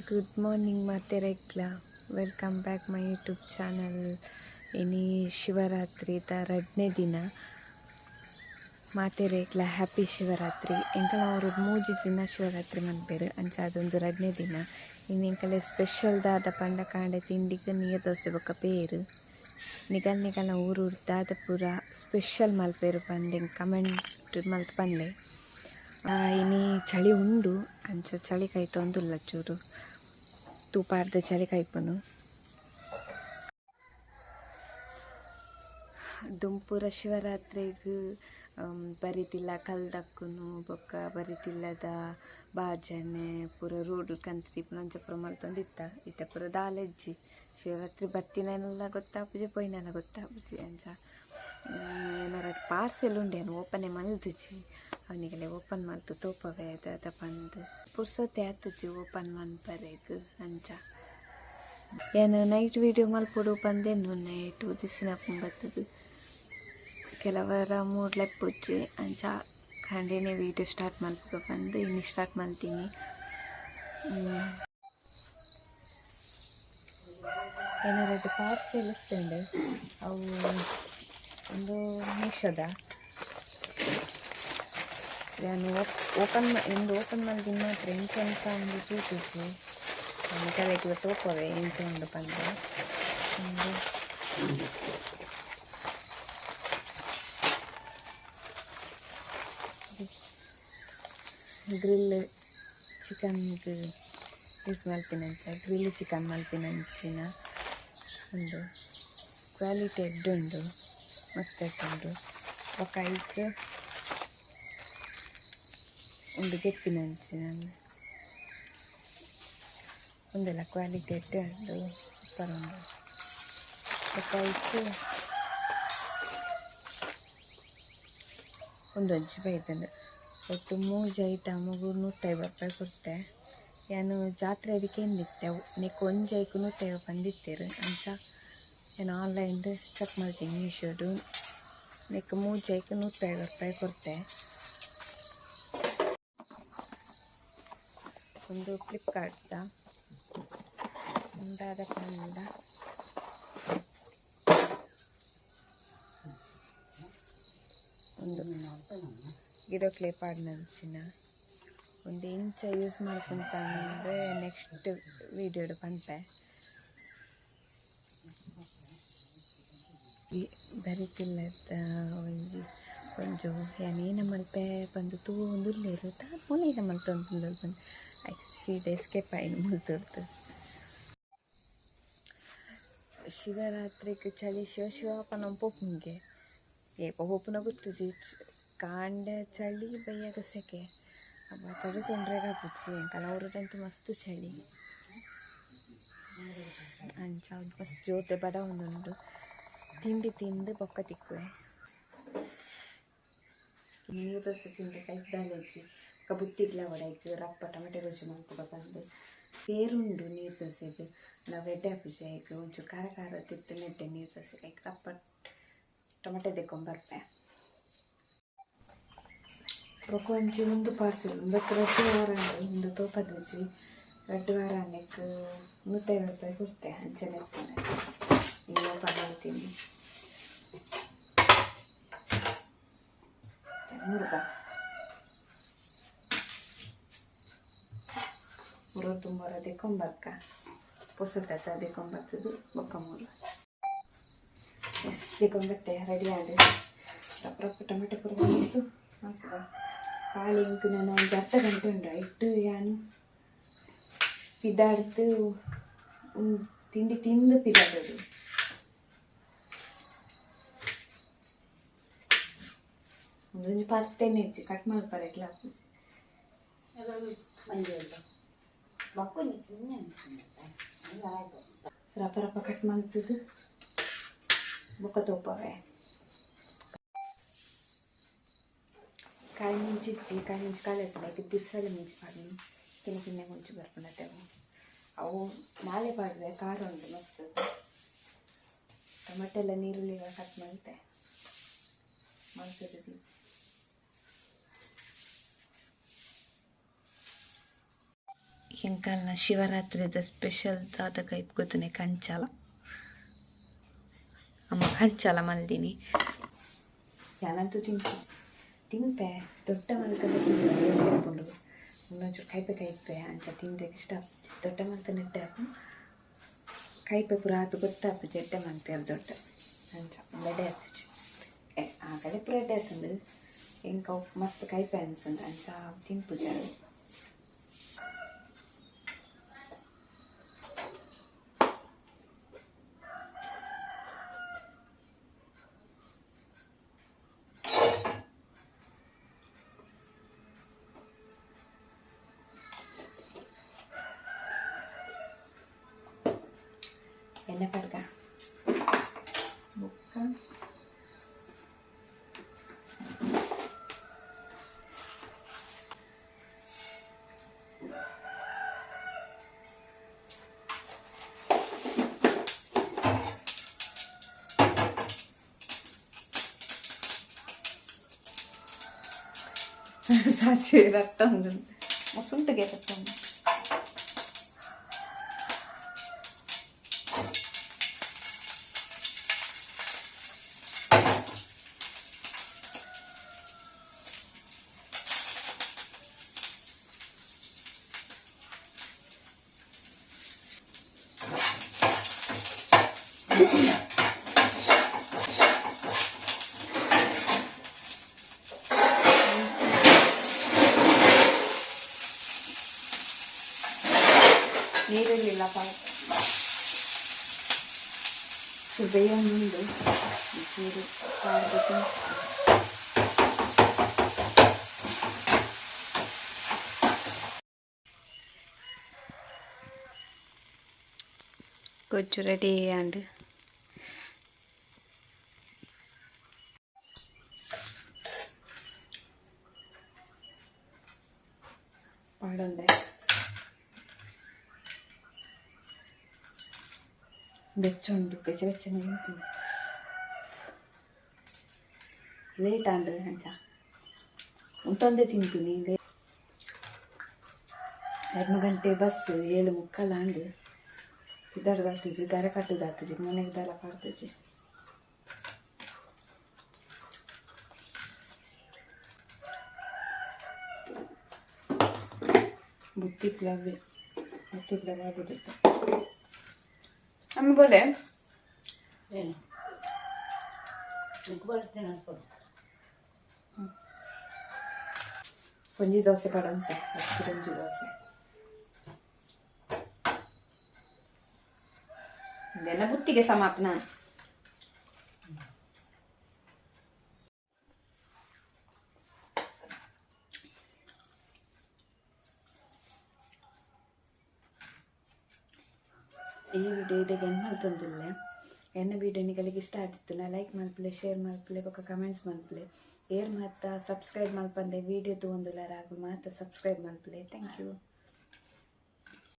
Good morning ಮತ್ತೆ ರೆಗ್ಲ welcome back my YouTube channel ಇನಿ ಶಿವರಾತ್ರಿ ತರಡನೇ ದಿನ ಮಾತೆ ರೇಗ್ಲ ಹ್ಯಾಪಿ ಶಿವರಾತ್ರಿ ಎಂಕಲ ಅವರು ಮೂಜಿ ದಿನ ಶಿವರಾತ್ರಿ ಮನ್ಪೇರು ಅಂಚ ಅದೊಂದು ಎರಡನೇ ದಿನ ಇನ್ನು ಎಂಕಲೆ ಸ್ಪೆಷಲ್ದಾದ ಪಂಡ ಕಾಂಡೆ ತಿಂಡಿಗೆ ನೀರು ದೋಸೆ ಬೊಕ್ಕ ಪೇರು ನಿಗಲ್ ನಿಗಲ್ ಊರು ದಾದ ಪೂರ ಸ್ಪೆಷಲ್ ಮಲ್ಪೇರು ಬಂದೆ ಕಮೆಂಟ್ ಮಲ್ತ್ ಬಂದೆ ಇನಿ ಚಳಿ ಉಂಡು ಅಂಚ ಚಳಿ ಕೈ ತೊಂದುಲ್ಲ ಚೂರು ತೂಪಾರ್ದ ಚಳಿ ಕೈಪನು ದುಂಪುರ ಶಿವರಾತ್ರಿಗ್ ಬರಿತಿಲ್ಲ ಕಲ್ದಕ್ಕುನು ಬೊಕ್ಕ ಬರಿತಿಲ್ಲದ ಬಾಜನೆ ಪೂರ ರೋಡ್ ಕಂತ ತಿಪ್ಪುನ ಅಂಚ ಪೂರ ಮಲ್ತೊಂದಿತ್ತ ಇತ್ತ ಪೂರ ದಾಲೆಜ್ಜಿ ಶಿವರಾತ್ರಿ ಬತ್ತಿನೆಲ್ಲ ಗೊತ್ತಾಪುಜಿ ಪೊಯ್ನೆಲ್ಲ ಗೊತ್ತಾಪುಜಿ ಅಂಚ ಏನಾರ ಪಾರ್ಸೆಲ್ ಉಂಡೇನು ಓಪನೆ ಮಲ್ದಿಜಿ ಅವನಿಗೆಲ್ಲ ಓಪನ್ ಮಲ್ತು ತೋಪವೇ ಅದ ಪಂದು ಪುರ್ಸೊತ್ತೆ ಆತುಜಿ ಓಪನ್ ಮನ್ಪರೆಗ್ ಅಂಚ. ಏನು ನೈಟ್ ವಿಡಿಯೋ ಬಂದೆ ನು ನೈಟ್ ದಿಸಿನ ಪುಂಬತ್ತದು ಕೆಲವರ ಮೂಡ್ಲೆ ಪೂಜೆ ಅಂಚ ಖಂಡೇನೆ ವಿಡಿಯೋ ಸ್ಟಾರ್ಟ್ ಮಲ್ಪುಗ ಬಂದು, ಇನ್ನು ಸ್ಟಾರ್ಟ್ ಮಾಡ್ತೀನಿ. ಏನಾರು ಪಾರ್ಸೆಲ್ ಇರ್ತೇನೆ ಅವು ಒಂದು ಮೀಶೋದ ನಾನು ಓಪನ್ ಎಂದು ಓಪನ್ ಮಾಡಿದ ಮಾತ್ರ ಎಂಚ ಅಂತ ಒಂದು ನಾನು ಕೆಳಗೆ ಇವತ್ತು ಒಪ್ಪವೆ ಎಂಚ ಒಂದು ಬಂದು. ಒಂದು ಗ್ರಿಲ್ ಚಿಕನ್ ಯೂಸ್ ಮಲ್ಪಿನಂಚ ಗ್ರಿಲ್ ಚಿಕನ್ ಮಲ್ಪಿನಂಚಿನ ಒಂದು ಕ್ವಾಲಿಟಿ ಎಡ್ಡುಂಡು, ಮಸ್ತ್ ಉಂಡು ఒక ಐಕ್ ಒಂದು ಗೆಪ್ಪಿನಂಚಿನ ಒಂದೆಲ್ಲ ಕ್ವಾಲಿಟಿ ಇಟ್ಟು ಅದು ಸೂಪರ್ ఒక ಐಕ್ ಒಂದು ಅಜ್ಜಿ ಬೈತಂದು ಒಟ್ಟು ಮೂಜು ಮಗು ನೂತ್ತೈವತ್ತು ರೂಪಾಯಿ ಕೊಡ್ತೆ. ಏನು ಜಾತ್ರೆ ಅದಕ್ಕೆ ನಿತ್ತೆವು ನೆಕ್ ಒಂದು ಐಕು ನೂತ್ತೈವ ಬಂದಿತ್ತೇರು. ಅಂತ ಏನು ಆನ್ಲೈನ್ ಚೆಕ್ ಮಾಡ್ತೀನಿ ಮೀಶೋದು ನೆಕ್ ಮೂರು ಐಕು ನೂತ್ತೈವತ್ತು ರೂಪಾಯಿ ಕೊಡ್ತೆ. ಒಂದು ಫ್ಲಿಪ್ಕಾರ್ಟ್ದ. ಒಂದಾದ ಕಾರಣದಿಂದ ಒಂದು ಗಿಡ ಕ್ಲೇ ಪಾಡ್ನಂಚಿನ ಒಂದು ಇಂಚ ಯೂಸ್ ಮಾಡ್ಕೊಂಡ್ರೆ ನೆಕ್ಸ್ಟ್ ವೀಡಿಯೋಡು ಪಂತೆ ಬರಿತಿಲ್ಲದ ಒಂದು ಒಂಜು ಏನೇನ ಮಲ್ಪೆ ಬಂದು ತೂ ಒಂದು ಉಲ್ಲೇರು ತಾ ಮೂಲೆಯ ಒಂದು ಬಂದು ಐ ಸೀದಾ ಎಸ್ಕೇಪ್ ಆಯ್ನು ಮುಲ್ತೊಡ್ದು ಶಿವರಾತ್ರಿಗೆ ಚಳಿ, ಶಿವ ಶಿವಪ್ಪನ ಪೊಪ್ಪುಂಗೆ ಏಪ ಪೊಪ್ಪುನ ಗೊತ್ತುಜಿ ಕಾಂಡ ಚಳಿ ಬೈಯಾಗ ಸೆಕೆ ಅಬ್ಬ ತಡೆ ತೊಂದ್ರೆಗ ಪುಚ್ಚಿ ಕಲವರದಂತೂ ಮಸ್ತ್ ಚಳಿ. ಅಂಚ ಅವ್ರು ಮಸ್ತ್ ಜೋತೆ ಬಡ ಒಂದುಂಡು ತಿಂಡಿ ತಿಂದು ಬೊಕ್ಕ ತಿಕ್ಕುವೆ. ನೀರು ದೋಸೆ ತಿಂದ್ರೆ ಕೈ ದಾಲೆಜ್ಜಿ ಬುತ್ತಿಗ್ಲ ಒಡಾಯ್ತು ರಪ್ಪ ಟೊಮೆಟೊ ಗೊಜ್ಜು ಮಾಡ್ಕೊಬ ಬಂದು ಬೇರುಂಡು ನೀರು ದೋಸೆದು ನಾವು ಎಡ್ಡೆ ಪೂಜೆ ಆಯ್ತು ಒಂಚೂರು ಖಾರ ಖಾರ ತಿತ್ತು ನೆಡ್ಡೆ ನೀರು ದೋಸೆ ಕೈ ರಪ್ಪ ಟೊಮೆಟೊ ತೆಕ್ಕೊಂಬರ್ಪೆ ಬೊಕ್ಕ ಒಂಚಿ ಒಂದು ಪಾರ್ಸೆಲ್ ಬೊಕ್ಕ ರಡ್ಡು ವಾರ ಒಂದು ತೋಪದ ರುಚಿ ರಡ್ಡು ವಾರ ಅನ್ನಕ್ಕೆ ನೂತ್ತೈವತ್ತು ರೂಪಾಯಿ ಕೊಡ್ತೆ ಅಂಚನೆ ಇರ್ತಾನೆ ಈಗ ಪಡ್ತೀನಿ ಮುರುಗ ಮುರು ತುಂಬರ ತೆಕ್ಕೊಂಬರ್ಕ ಪುಸ್ತಕ ದಿಕ್ಕೊಂಬತ್ತದು ಬೊಕ್ಕ ಮೂರು ಎಸ್ ದಿಕ್ಕೊಂಬತ್ತೆ ರೆಡಿ ಆಗಿ ರಪ್ಪ ರಪ್ಪ ಟೊಮೆಟೊ ಹಾಕುವ ಕಾಳಿ ಇಂಕು ನಾನು ಒಂದು ಅರ್ಧ ಗಂಟೆ ಉಂಡು ಇಟ್ಟು ಯಾನು. ಪಿದಾಡ್ತು ಒಂದು ತಿಂಡಿ ತಿಂದು ಪಿದಾಡೋದು. ಒಂದೊಂದು ಪತ್ತೆ ಹೆಚ್ಚು ಕಟ್ ಮಾಡ್ತಾರೆ ಎಟ್ಲ ರಪ್ಪ ರಪ್ಪ ಕಟ್ ಮಾಡ್ತಿದ್ದು. ಬೊಕ್ಕ ತೋಪವೆ. ಕಾಯಿ ಮುಂಚಿಚ್ಚಿ, ಕಾಯಿ ಮುಂಚೆ ಕಾಲು ಎತ್ತಬೇಕು ದಿವಸಲ್ಲಿ ಮುಂಚೆ ಪಾಡ್ನು ತಿನ್ನ ತಿನ್ನೆ ಮುಂಚೆ ಬರ್ಕೊಂಡತ್ತೇವು ಅವು. ನಾಳೆ ಪಾಡ್ರೆ ಖಾರ ಉಂಟು ಮಸ್ತ್. ಟೊಮೆಟೊ ಎಲ್ಲ ನೀರುಳ್ಳಿ ಕಟ್ ಮಾಡುತ್ತೆ ಮಾಡ್ತಿದ್ದೀವಿ. ಎಂಕಲ್ನ ಶಿವರಾತ್ರಿದ ಸ್ಪೆಷಲ್ ತಾತ ಇಪ್ಕೊತುನೆ ಕಂಚಾಲ. ಅಮ್ಮ ಕಂಚಾಲ ಮಲ್ದಿನಿ. ಯಾನಂತೂ ತಿಂತು. ತಿಂಪೆ ದೊಡ್ಡ ಮಲ್ಕದ ತಿಂಕೊಂಡು ಒಂದೊಂಚೂರು ಕೈಪೆ ಕೈಪೆ ಅಂಚ ತಿಂದಕ್ಕೆ ಇಷ್ಟ. ದೊಡ್ಡ ಮಲ್ತ ನೆಟ್ಟೆ ಕೈಪೆ ಪುರ ಅದು ಗೊತ್ತಾಪು. ಜಡ್ಡೆ ಮಲ್ಪೇರು ದೊಡ್ಡ ಅಂಚ. ಬಡೆ ಏ ಆ ಕಡೆ ಪುರ ಎಡ್ಡೆ ಹತ್ತಂದು ಎಂಕ ಮಸ್ತ್ ಕೈಪೆ ಅನ್ಸಂದ್ರೆ ಅಂಚ ಎಣ್ಣೆ 사실 났던데 뭐 숨뜨게 했었던데 Yeah. ನೀರಿರಲಿಲ್ಲ ಪಾಪ ಬೇಯ ಮುಂದೆ ನೀರು ಕಾಡ್ಬೇಕು ಗೊಜ್ಜು ರೆಡಿ ಅಂಡ್ ಪಾಡೊಂದೆ ಬೆಚ್ಚುಂಡು ಬೆಚ್ಚ ಬೆಚ್ಚನೆ ಉಂಟು ಲೇಟ್ ಆಂಡ್ ಅಂಚ ಉಂಟೊಂದೇ ತಿಂತೀನಿ ಎರಡು ಗಂಟೆ ಬಸ್ ಏಳು ಮುಕ್ಕಾಲು ಆಂಡ್ ಇದರದ್ದು ಆಗ್ತದೆ ದರ ಕಟ್ಟುದು ಆಗ್ತದೆ ಮನೆಗೆ ದರ ಕಾಡ್ತದೆ ಬುತ್ತಿಗ್ಲವೆ ಬುತ್ತಿಗ್ಲವೆ ಬುತ್ತಿ ಅಮ್ಮ ಬೋಲೆ ಏನು ನಿಂಗೆ ಬರ್ತೇನೆ ಅನ್ಕೊಂಡು ಒಂಜಿ ದೋಸೆ ಪಡಂತೆ ಅಕ್ಕಿ ಒಂಜಿ ದೋಸೆ ಇದೆಲ್ಲ ಬುತ್ತಿಗೆ ಸಮಾಪನ ಈ ವಿಡಿಯೋ ಇದೆ ಏನು ಮಲ್ತೊಂದಿಲ್ಲ ಎನ್ನ ವಿಡಿಯೋ ನಿಗಳಿಗೆ ಇಷ್ಟ ಆಗ್ತಿತ್ತು ನಾ ಲೈಕ್ ಮಾಡ್ಪಲೆ ಶೇರ್ ಮಾಡ್ಪಲೆ ಬೊಕ್ಕ ಕಮೆಂಟ್ಸ್ ಮಾಡ್ಪಲೆ. ಏರ್ ಮಾತ ಸಬ್ಸ್ಕ್ರೈಬ್ ಮಾಡ್ಪಂದೆ ವಿಡಿಯೋ ತೊಗೊಂದಿಲ್ಲ ರಾಗು ಮಾತ ಸಬ್ಸ್ಕ್ರೈಬ್ ಮಾಡ್ಪಲೆ. Thank you